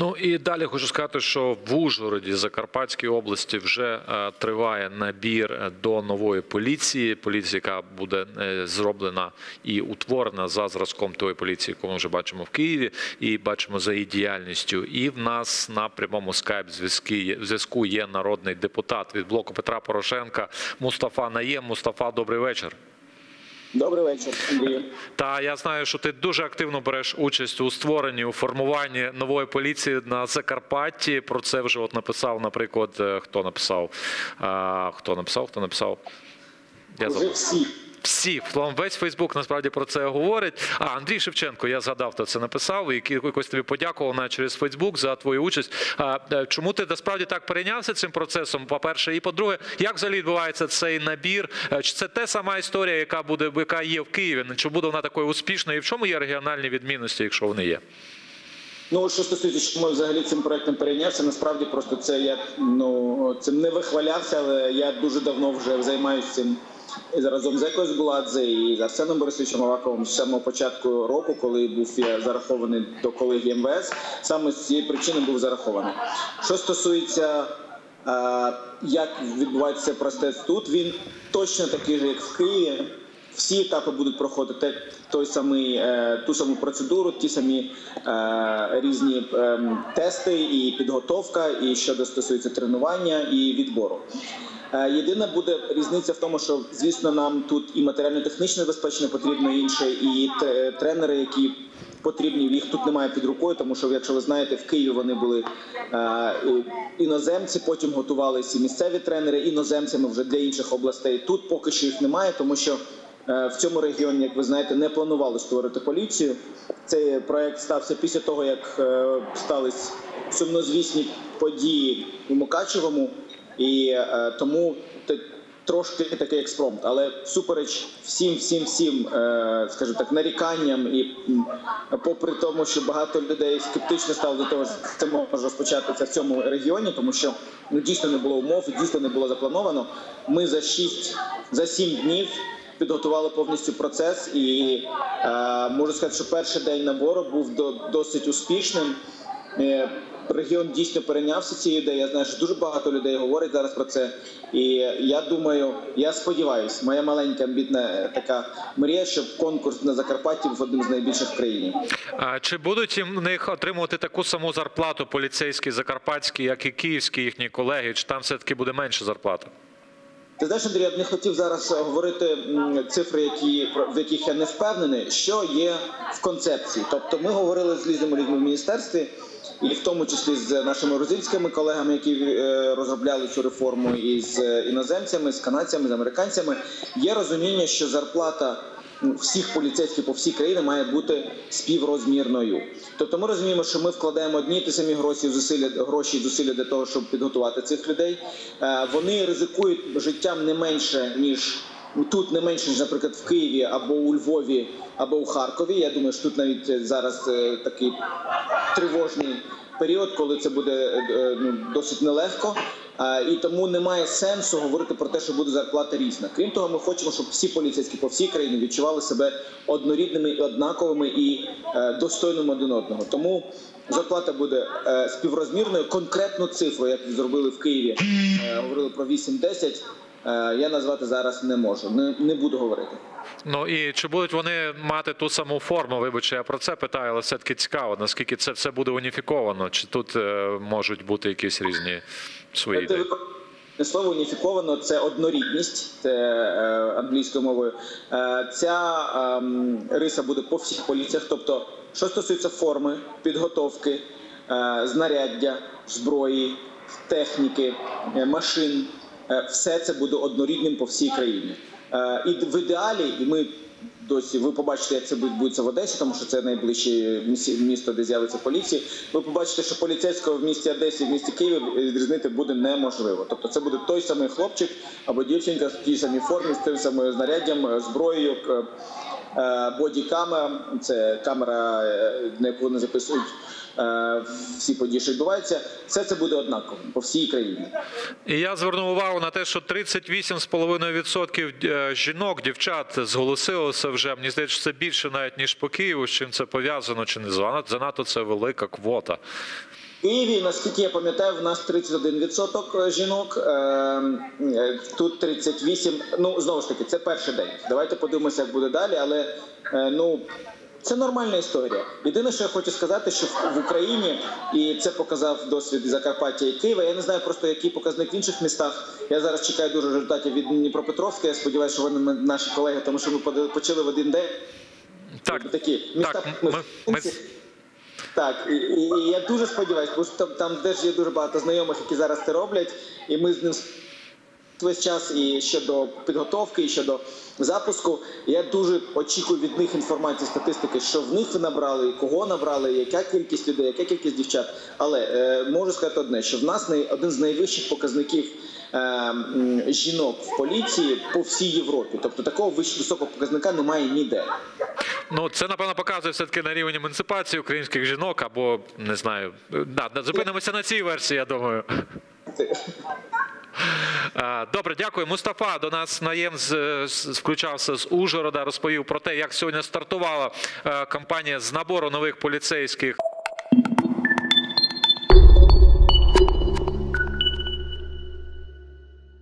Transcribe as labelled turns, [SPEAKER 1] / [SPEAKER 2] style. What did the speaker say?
[SPEAKER 1] Ну і далі хочу сказати, що в Ужгороді, Закарпатській області, вже е, триває набір е, до нової поліції. Поліція, яка буде е, зроблена і утворена за зразком тої поліції, яку ми вже бачимо в Києві, і бачимо за її діяльністю. І в нас на прямому скайп зв'язку є народний депутат від блоку Петра Порошенка Мустафа Наєм. Мустафа, добрий вечір.
[SPEAKER 2] Добрий вечір, Андрію.
[SPEAKER 1] Та я знаю, що ти дуже активно береш участь у створенні у формуванні нової поліції на Закарпатті. Про це вже от написав, наприклад, е, хто написав? А, хто написав? Хто написав? Я
[SPEAKER 2] Уже
[SPEAKER 1] забув.
[SPEAKER 2] всі.
[SPEAKER 1] Всі весь Фейсбук насправді про це говорить. А Андрій Шевченко, я згадав, хто це написав, і якось тобі подякував на через Фейсбук за твою участь. Е, чому ти насправді так перейнявся цим процесом? По перше, і по-друге, як взагалі відбувається цей набір? Е, Чи це те сама історія, яка буде яка є в Києві? Чи буде вона такою успішною? І в чому є регіональні відмінності, якщо вони є?
[SPEAKER 2] Ну що стосується, чому я взагалі цим проектом перейнявся, насправді просто це я ну цим не вихвалявся, але я дуже давно вже займаюся цим і разом з Екою Буладзе і з Арсеном Борисовичем Аваковим з самого початку року, коли був я зарахований до колегії МВС, саме з цієї причини був зарахований. Що стосується як відбувається процес тут, він точно такий же, як в Києві. Всі етапи будуть проходити той самий, е, ту саму процедуру, ті самі е, різні е, тести і підготовка, і що стосується тренування і відбору. Е, Єдина буде різниця в тому, що звісно нам тут і матеріально-технічне забезпечення потрібно інше, і тренери, які потрібні, їх тут немає під рукою, тому що, якщо ви знаєте, в Києві вони були іноземці, потім готувалися місцеві тренери іноземцями вже для інших областей. Тут поки що їх немає, тому що в цьому регіоні, як ви знаєте, не планували створити поліцію. Цей проект стався після того, як е, стались сумнозвісні події у Мукачевому, і е, тому трошки такий експромт. Але всупереч всім, всім, всім, е, скажімо так, наріканням, і попри тому, що багато людей скептично стало до того, що це може розпочатися в цьому регіоні, тому що ну дійсно не було умов, дійсно не було заплановано. Ми за 6, за 7 днів. Підготували повністю процес, і е, можу сказати, що перший день набору був до, досить успішним. Е, Регіон дійсно перейнявся цією ідеєю. Я знаю, що дуже багато людей говорять зараз про це. І я думаю, я сподіваюся, моя маленька амбітна е, така мрія, щоб конкурс на Закарпатті був одним з найбільших в країні.
[SPEAKER 1] А чи будуть в них отримувати таку саму зарплату поліцейські закарпатські, як і київські їхні колеги? Чи там все таки буде менша зарплата?
[SPEAKER 2] Ти знаєш, Андрій, я б не хотів зараз говорити цифри, які в яких я не впевнений, що є в концепції. Тобто, ми говорили з різними людьми в міністерстві, і в тому числі з нашими грузинськими колегами, які е, розробляли цю реформу, і з е, іноземцями, з канадцями, з американцями. Є розуміння, що зарплата всіх поліцейських по всій країні має бути співрозмірною. Тобто ми розуміємо, що ми вкладаємо одні ті самі гроші, зусилля гроші зусилля для того, щоб підготувати цих людей. Е, Вони ризикують життям не менше ніж. Тут не менше ніж, наприклад, в Києві або у Львові, або у Харкові. Я думаю, що тут навіть е, зараз е, такий тривожний період, коли це буде ну, досить нелегко. А, І тому немає сенсу говорити про те, що буде зарплата різна. Крім того, ми хочемо, щоб всі поліцейські по всій країні відчували себе однорідними, однаковими і е, достойними один одного. Тому зарплата буде е, співрозмірною. Конкретну цифру, як зробили в Києві, е, говорили про 8-10, е, я назвати зараз не можу. Не, не буду говорити.
[SPEAKER 1] Ну і чи будуть вони мати ту саму форму? Вибачте, я про це питаю, але все-таки цікаво, наскільки це все буде уніфіковано, чи тут е, можуть бути якісь різні свої ідеї?
[SPEAKER 2] слово уніфіковано це однорідність це е, англійською мовою. Е, ця ем, риса буде по всіх поліціях. Тобто, що стосується форми, підготовки, е, знаряддя, зброї, техніки, е, машин, е, все це буде однорідним по всій країні. Е, і в ідеалі, і ми досі ви побачите, як це відбудеться в Одесі, тому що це найближче місто, де з'явиться поліція. Ви побачите, що поліцейського в місті Одесі, в місті Києві відрізнити буде неможливо. Тобто, це буде той самий хлопчик або дівчинка в тій самій формі, з тим самим знаряддям, е, зброєю. Е, Бодікамера, це камера, е, на яку вони записують е, всі події, що відбуваються. Все це буде однаково по всій країні.
[SPEAKER 1] І я звернув увагу на те, що 38,5% е, жінок, дівчат зголосилося вже. Мені здається, що це більше навіть ніж по Києву. З чим це пов'язано, чи не занадто занадто це велика квота.
[SPEAKER 2] Києві, наскільки я пам'ятаю, в нас 31% жінок, е, е, тут 38%. Ну, знову ж таки, це перший день. Давайте подивимося, як буде далі, але е, ну. Це нормальна історія. Єдине, що я хочу сказати, що в Україні, і це показав досвід Закарпаття і Києва. Я не знаю просто, який показник в інших містах. Я зараз чекаю дуже результатів від Дніпропетровська. Я сподіваюся, що вони наші колеги, тому що ми почали в один день.
[SPEAKER 1] Так,
[SPEAKER 2] такі міста.
[SPEAKER 1] так, ми, ми,
[SPEAKER 2] Так, і, і, я дуже сподіваюся, бо там, там теж є дуже багато знайомих, які зараз це роблять, і ми з ним весь час і щодо підготовки, і щодо запуску. Я дуже очікую від них інформації, статистики, що в них набрали, кого набрали, яка кількість людей, яка кількість дівчат. Але е, можу сказати одне, що в нас один з найвищих показників. е, Жінок в поліції по всій Європі, тобто такого високого показника немає ніде.
[SPEAKER 1] Ну, це напевно показує все-таки на рівень емансипації українських жінок, або не знаю. Да, зупинимося на цій версії, я думаю. Добре, дякую. Мустафа до нас наєм включався з Ужгорода, розповів про те, як сьогодні стартувала е, кампанія з набору нових поліцейських.